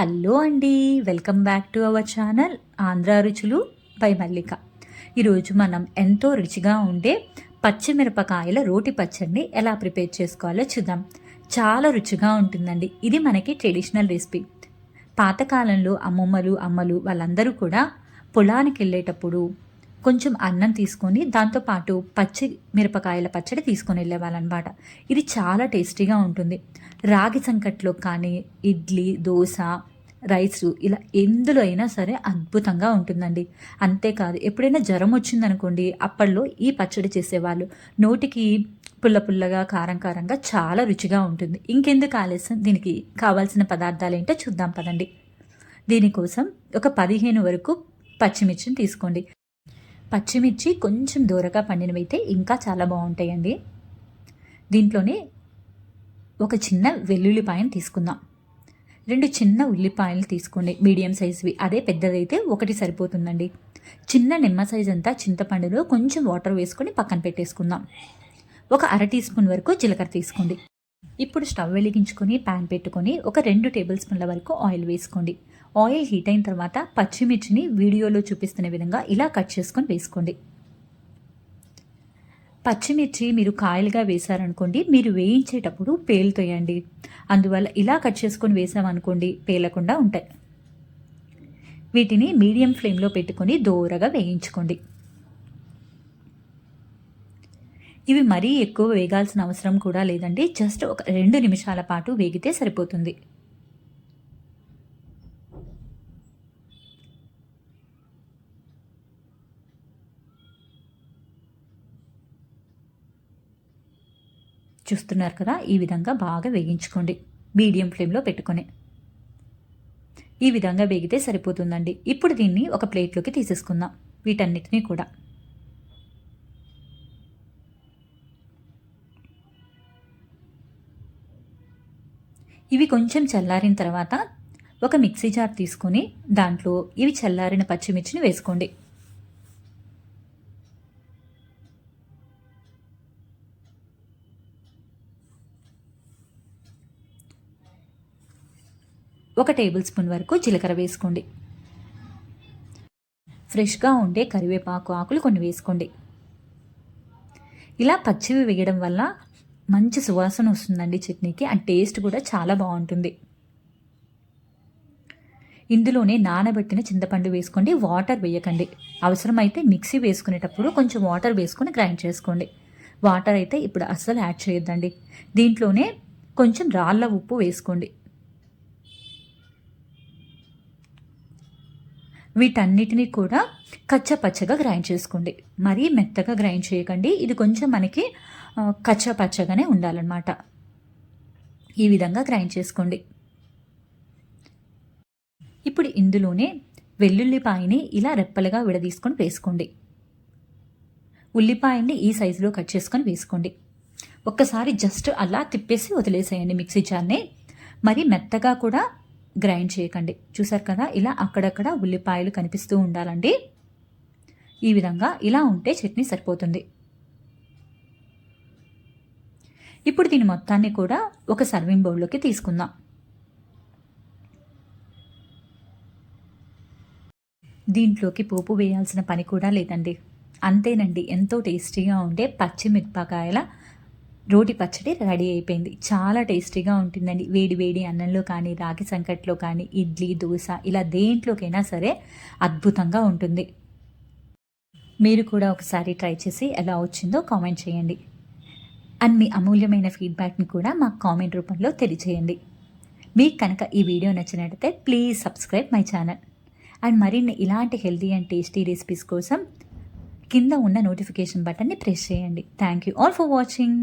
Hello అండి. Welcome back to our channel Andhra Ruchulu by Mallika. ఈరోజు మనం ఎంతో రుచిగా ఉండే పచ్చిమిరపకాయల రోటి పచ్చడిని ఎలా ప్రిపేర్ చేసుకోవాలో చూద్దాం. చాలా రుచిగా ఉంటుందండి. ఇది మనకి ట్రెడిషనల్ రెసిపీ. పాతకాలంలో అమ్మమ్మలు అమ్మలు వాళ్ళందరూ కూడా పొలానికి వెళ్ళేటప్పుడు కొంచెం అన్నం తీసుకొని దాంతోపాటు పచ్చి మిరపకాయల పచ్చడి తీసుకొని వెళ్ళేవాళ్ళనమాట. ఇది చాలా టేస్టీగా ఉంటుంది. రాగి సంకట్లో కానీ ఇడ్లీ దోశ రైస్ ఇలా ఎందులో అయినా సరే అద్భుతంగా ఉంటుందండి. అంతేకాదు ఎప్పుడైనా జ్వరం వచ్చిందనుకోండి అప్పట్లో ఈ పచ్చడి చేసేవాళ్ళు. నోటికి పుల్ల పుల్లగా కారం కారంగా చాలా రుచిగా ఉంటుంది. ఇంకెందుకు ఆలస్యం? దీనికి కావాల్సిన పదార్థాలు ఏంటో చూద్దాం పదండి. దీనికోసం ఒక పదిహేను వరకు పచ్చిమిర్చిని తీసుకోండి. పచ్చిమిర్చి కొంచెం దూరగా పండినవైతే ఇంకా చాలా బాగుంటాయండి. దీంట్లోనే ఒక చిన్న వెల్లుల్లిపాయను తీసుకుందాం. రెండు చిన్న ఉల్లిపాయలు తీసుకోండి మీడియం సైజువి. అదే పెద్దదైతే ఒకటి సరిపోతుందండి. చిన్న నిమ్మ సైజ్ అంతా చింతపండులో కొంచెం వాటర్ వేసుకొని పక్కన పెట్టేసుకుందాం. ఒక అర టీ స్పూన్ వరకు జీలకర్ర తీసుకోండి. ఇప్పుడు స్టవ్ వెలిగించుకొని ప్యాన్ పెట్టుకొని ఒక రెండు టేబుల్ స్పూన్ల వరకు ఆయిల్ వేసుకోండి. ఆయిల్ హీట్ అయిన తర్వాత పచ్చిమిర్చిని వీడియోలో చూపిస్తున్న విధంగా ఇలా కట్ చేసుకొని వేసుకోండి. పచ్చిమిర్చి మీరు కాయలుగా వేశారనుకోండి మీరు వేయించేటప్పుడు పేలుతోయండి అందువల్ల ఇలా కట్ చేసుకొని వేసామనుకోండి పేలకుండా ఉంటాయి. వీటిని మీడియం ఫ్లేమ్లో పెట్టుకొని దోరగా వేయించుకోండి. ఇవి మరీ ఎక్కువ వేగాల్సిన అవసరం కూడా లేదండి జస్ట్ ఒక రెండు నిమిషాల పాటు వేగితే సరిపోతుంది. చూస్తున్నారు కదా ఈ విధంగా బాగా వేగించుకోండి మీడియం ఫ్లేమ్లో పెట్టుకొని. ఈ విధంగా వేగితే సరిపోతుందండి. ఇప్పుడు దీన్ని ఒక ప్లేట్లోకి తీసేసుకుందాం వీటన్నిటినీ కూడా. ఇవి కొంచెం చల్లారిన తర్వాత ఒక మిక్సీ జార్ తీసుకొని దాంట్లో ఇవి చల్లారిన పచ్చిమిర్చిని వేసుకోండి. ఒక టేబుల్ స్పూన్ వరకు జీలకర్ర వేసుకోండి. ఫ్రెష్గా ఉండే కరివేపాకు ఆకులు కొన్ని వేసుకోండి. ఇలా పచ్చివి వేయడం వల్ల మంచి సువాసన వస్తుందండి చట్నీకి అండ్ టేస్ట్ కూడా చాలా బాగుంటుంది. ఇందులోనే నానబెట్టిన చింతపండు వేసుకోండి వాటర్ వేయకండి. అవసరమైతే మిక్సీ వేసుకునేటప్పుడు కొంచెం వాటర్ వేసుకొని గ్రైండ్ చేసుకోండి. వాటర్ అయితే ఇప్పుడు అస్సలు యాడ్ చేయొద్దండి. దీంట్లోనే కొంచెం రాళ్ళ ఉప్పు వేసుకోండి. వీటన్నిటిని కూడా కచ్చపచ్చగా గ్రైండ్ చేసుకోండి. మరీ మెత్తగా గ్రైండ్ చేయకండి. ఇది కొంచెం మనకి కచ్చపచ్చగానే ఉండాలన్నమాట. ఈ విధంగా గ్రైండ్ చేసుకోండి. ఇప్పుడు ఇందులోనే వెల్లుల్లిపాయని ఇలా రెప్పలుగా విడదీసుకొని వేసుకోండి. ఉల్లిపాయని ఈ సైజులో కట్ చేసుకొని వేసుకోండి. ఒక్కసారి జస్ట్ అలా తిప్పేసి వదిలేసేయండి మిక్సీ జార్ని. మరి మెత్తగా కూడా గ్రైండ్ చేయకండి. చూసారు కదా? ఇలా అక్కడక్కడ ఉల్లిపాయలు కనిపిస్తూ ఉండాలండి. ఈ విధంగా ఇలా ఉంటే చట్నీ సరిపోతుంది. ఇప్పుడు దీని మొత్తాన్ని కూడా ఒక సర్వింగ్ బౌల్లోకి తీసుకుందాం. దీంట్లోకి పోపు వేయాల్సిన పని కూడా లేదండి. అంతేనండి. ఎంతో టేస్టీగా ఉండే పచ్చిమిరపకాయల రోటి పచ్చడి రెడీ అయిపోయింది. చాలా టేస్టీగా ఉంటుందండి. వేడి వేడి అన్నంలో కానీ రాగి సంకట్లో కానీ ఇడ్లీ దోశ ఇలా దేంట్లోకైనా సరే అద్భుతంగా ఉంటుంది. మీరు కూడా ఒకసారి ట్రై చేసి ఎలా వచ్చిందో కామెంట్ చేయండి. అండ్ మీ అమూల్యమైన ఫీడ్బ్యాక్ని కూడా మాకు కామెంట్ రూపంలో తెలియజేయండి. మీకు కనుక ఈ వీడియో నచ్చినట్టయితే please subscribe my channel. And మరిన్ని ఇలాంటి హెల్తీ అండ్ టేస్టీ రెసిపీస్ కోసం కింద ఉన్న నోటిఫికేషన్ బటన్ని ప్రెస్ చేయండి. Thank you all for watching.